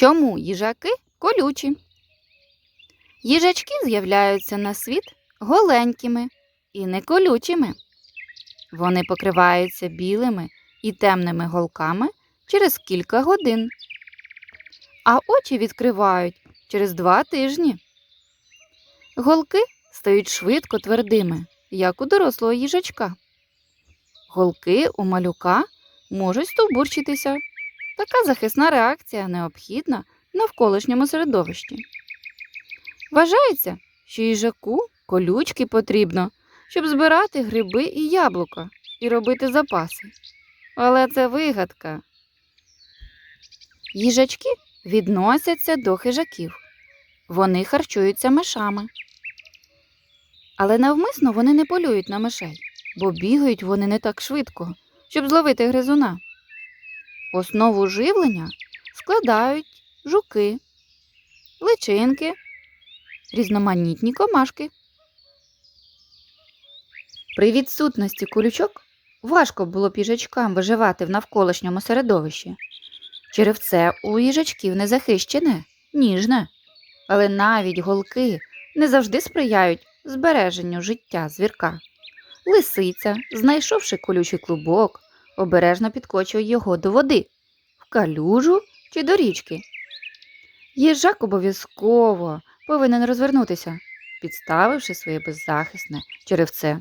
Чому їжаки колючі? Їжачки з'являються на світ голенькими і не колючими. Вони покриваються білими і темними голками через кілька годин, а очі відкривають через два тижні. Голки стають швидко твердими, як у дорослого їжачка. Голки у малюка можуть стовбурчитися. Така захисна реакція необхідна в навколишньому середовищі. Вважається, що їжаку колючки потрібно, щоб збирати гриби і яблука і робити запаси. Але це вигадка. Їжачки відносяться до хижаків. Вони харчуються мишами. Але навмисно вони не полюють на мишей, бо бігають вони не так швидко, щоб зловити гризуна. Основу живлення складають жуки, личинки, різноманітні комашки. При відсутності колючок важко було б їжачкам виживати в навколишньому середовищі. Черевце у їжачків не захищене, ніжне, але навіть голки не завжди сприяють збереженню життя звірка. Лисиця, знайшовши колючий клубок, обережно підкочує його до води, в калюжу чи до річки. Їжак обов'язково повинен розвернутися, підставивши своє беззахисне черевце.